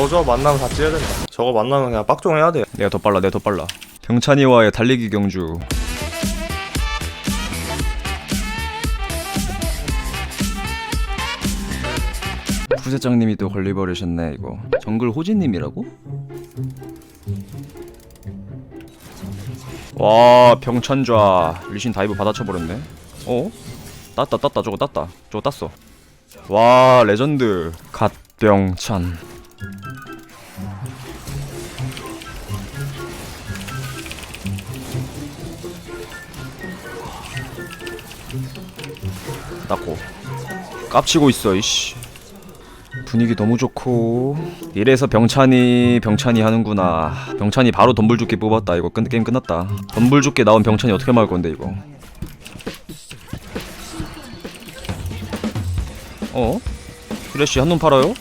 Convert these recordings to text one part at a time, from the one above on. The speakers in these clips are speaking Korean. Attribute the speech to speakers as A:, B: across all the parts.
A: 저저 만나면 다 찢어야 된다. 저거 만나면 그냥 빡종 해야 돼
B: 내가 더 빨라 내가 더 빨라. 병찬이와의 달리기 경주. 부세장님이 또 걸려버리셨네 이거. 정글 호진님이라고? 와 병찬좌. 리신 다이브 받아쳐버렸네. 어? 땄다 땄다 저거 땄다. 저거 땄어. 와 레전드. 갓병찬 땄고. 깝치고 있어 이씨. 분위기 너무 좋고. 이래서 병찬이 병찬이 하는구나. 병찬이 바로 덤불죽기 뽑았다. 이거 끝 게임 끝났다. 덤불죽기 나온 병찬이 어떻게 막을 건데 이거? 어? 쓰레쉬 한눈 팔아요?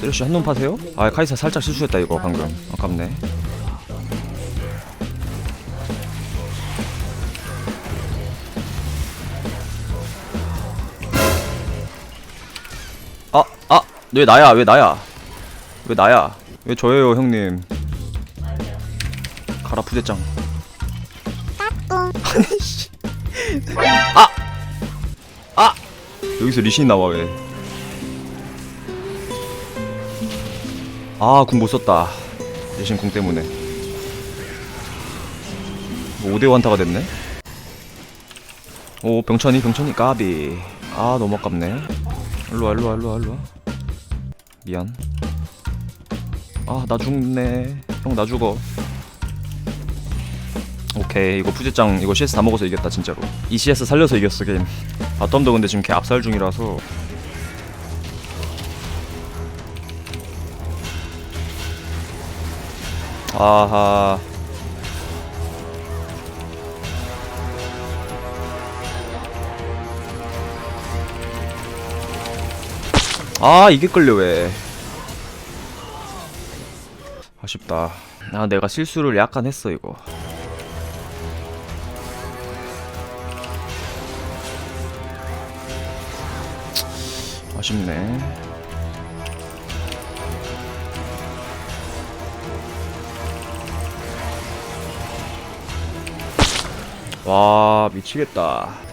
B: 쓰레쉬 한눈 파세요? 아 카이사 살짝 실수했다 이거 방금. 아깝네 왜 나야? 왜 나야? 왜 나야? 왜 저예요, 형님? 가라 부대짱. 아니 씨. 아, 아, 여기서 리신 나와 왜? 아, 궁 못 썼다. 리신 궁 때문에. 뭐 5대 원타가 됐네. 오, 병천이, 병천이 까비. 아, 너무 아깝네. 일로와 일로와 일로와 일로와 미안. 아 나 죽네. 형 나 죽어. 오케이 이거 푸지짱 이거 CS 다 먹어서 이겼다 진짜로. 이 CS 살려서 이겼어 게임. 바텀도 근데 지금 개 압살 중이라서. 아하 아 이게 끌려 왜? 아쉽다. 아 내가 실수를 약간 했어 이거. 아쉽네. 와 미치겠다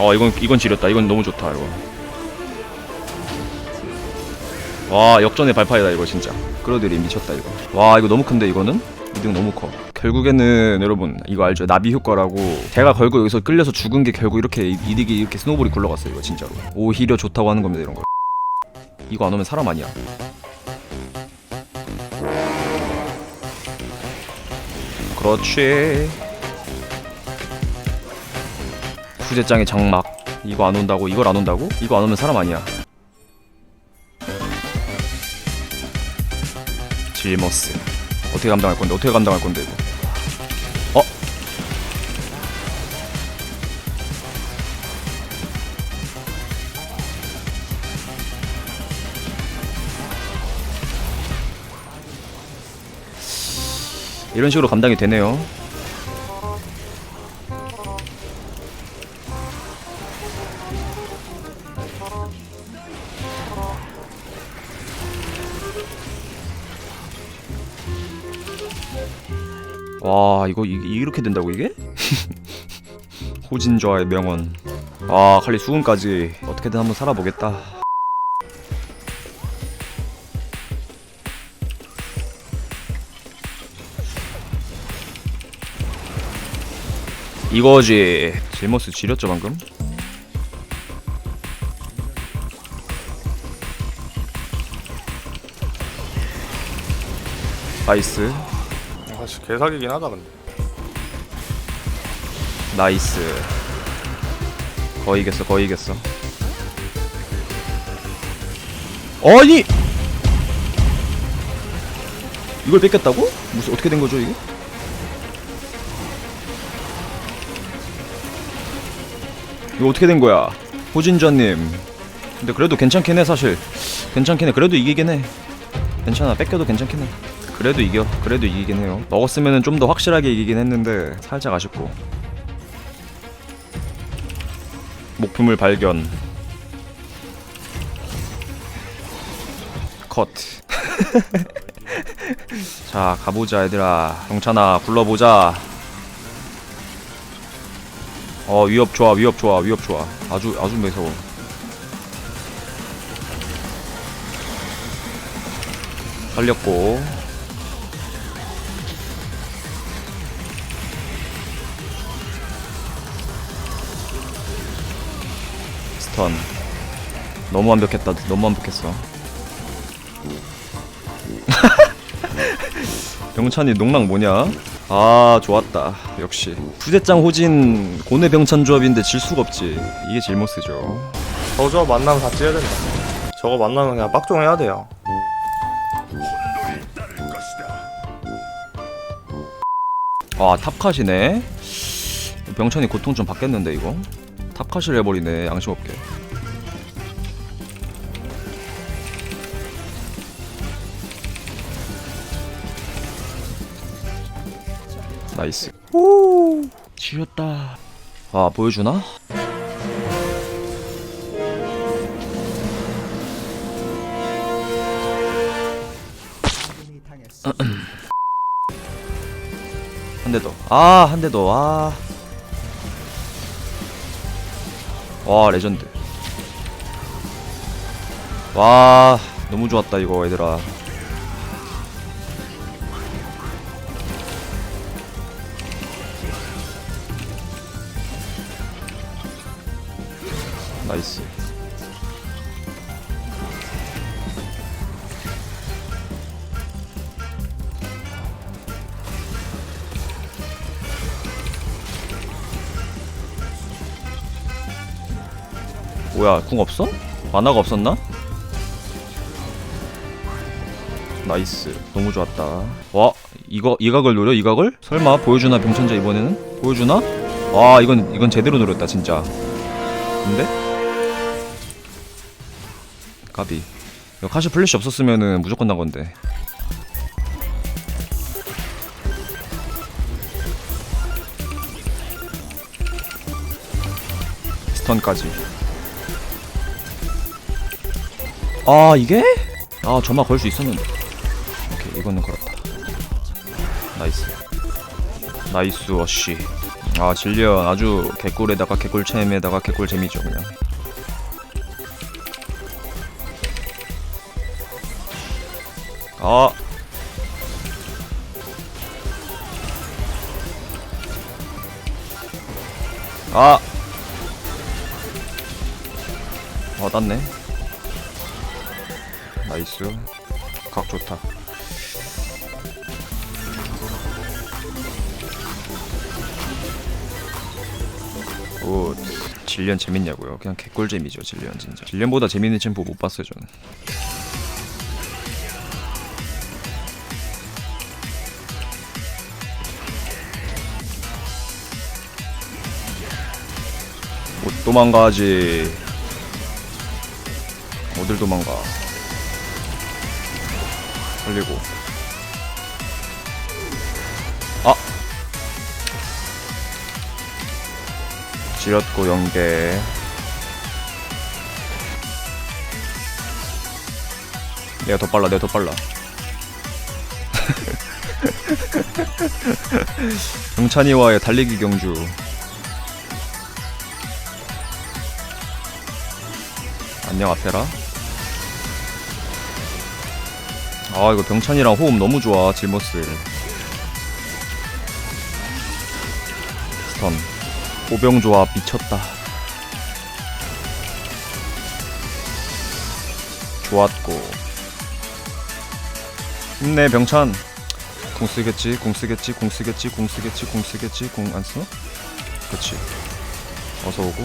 B: 어 이건 이건 지렸다. 이건 너무 좋다 이거. 와 역전의 발파이다 이거 진짜. 끌어들이 미쳤다 이거. 와 이거 너무 큰데 이거는? 이등 너무 커. 결국에는 여러분 이거 알죠? 나비 효과라고. 제가 걸고 여기서 끌려서 죽은 게 결국 이렇게 이- 이득이 이렇게 스노볼이 굴러갔어요 이거 진짜로. 오히려 좋다고 하는 겁니다 이런 거. 이거 안 오면 사람 아니야. 그렇지 후제장의 장막 이거 안 온다고 이걸 안 온다고? 이거 안 오면 사람 아니야. 질머스. 어떻게 감당할 건데 어떻게 감당할 건데 이거? 어? 이런 식으로 감당이 되네요 와 이거 이, 이렇게 된다고 이게? 호진좌의 명언 아 칼리 수은까지 어떻게든 한번 살아보겠다 이거지 질머스 지렸죠 방금? 나이스
A: 아씨 개사기긴 하다 근데.
B: 나이스. 거의 이겼어 거의 이겼어. 아니! 이걸 뺏겼다고? 무슨 어떻게 된 거죠 이게? 이거 어떻게 된 거야? 호진자님. 근데 그래도 괜찮긴 해 사실. 괜찮긴 해. 그래도 이기긴 해. 괜찮아. 뺏겨도 괜찮긴 해 그래도 이겨 그래도 이기긴 해요. 먹었으면 좀 더 확실하게 이기긴 했는데 살짝 아쉽고. 목표물 발견. 컷. 자 가보자 얘들아. 경찬아 굴러보자. 어 위협 좋아 위협 좋아 위협 좋아. 아주 아주 매서워. 살렸고 스턴. 너무 완벽했다. 너무 완벽했어. 병찬이 농락 뭐냐? 아 좋았다. 역시. 부대장 호진 고뇌 병찬 조합인데 질 수가 없지. 이게 질모스죠.
A: 저 조합 만나면 다 찢어야 된다. 저거 만나면 그냥 빡종 해야 돼요.
B: 아 탑컷이네. 병찬이 고통 좀 받겠는데 이거? 탑컷을 해버리네 양심 없 나이스 오 지렸다 아 보여주나? 한 대 더. 아, 한 대 더. 아. 와, 레전드. 와, 너무 좋았다 이거 얘들아. 나이스. 뭐야, 궁 없어? 만화가 없었나? 나이스. 너무 좋았다. 와, 이거 이 각을 노려? 이 각을? 설마 보여주나 병천자 이번에는? 보여주나? 와, 이건 이건 제대로 노렸다 진짜. 근데? 까비. 이거 카시 플래시 없었으면은 무조건 난 건데. 스턴까지. 아 이게? 아 저만 걸수 있었는데. 오케이 이거는 걸었다. 나이스. 나이스 어쉬. 아 질리언 아주 개꿀에다가 개꿀챔에다가 개꿀잼이죠 그냥. 아. 아. 어, 땄네. 나이스. 각 좋다. 오, 질리언 재밌냐고요? 그냥 개꿀잼이죠, 질리언 진짜. 질리언보다 재밌는 챔프 못 봤어요, 저는. 못 도망가지. 어딜 도망가. 살리고. 아! 지렸고 연계. 내가 더 빨라, 내가 더 빨라. 정찬이와의 달리기 경주. 안녕 아페라? 아 이거 병찬이랑 호흡 너무 좋아 질머스 스턴. 호병 조합 미쳤다. 좋았고. 힘내 병찬. 궁 쓰겠지 궁 쓰겠지 궁 쓰겠지 궁 쓰겠지 궁 쓰겠지 궁안 써? 그치. 어서 오고.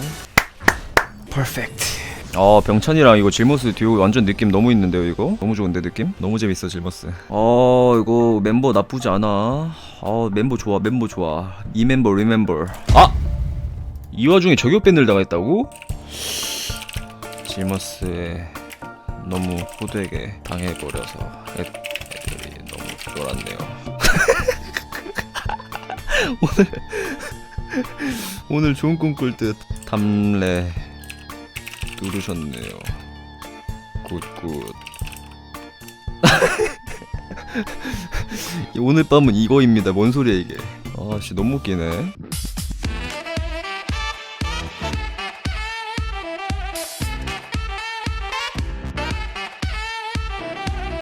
B: 퍼펙트 어 병찬이랑 이거 질머스 듀오 완전 느낌 너무 있는데요 이거? 너무 좋은데 느낌? 너무 재밌어 질머스. 어 이거 멤버 나쁘지 않아. 어 멤버 좋아 멤버 좋아. 이 멤버 리멤버. 아이 와중에 저격 밴들다가 했다고? 질머스에 너무 후드에게 당해버려서 애, 애들이 너무 놀았네요. 오늘 오늘 좋은 꿈 꿀 듯 담래 누르셨네요. 굿굿. 오늘 밤은 이거입니다. 뭔 소리야 이게? 아씨 너무 웃기네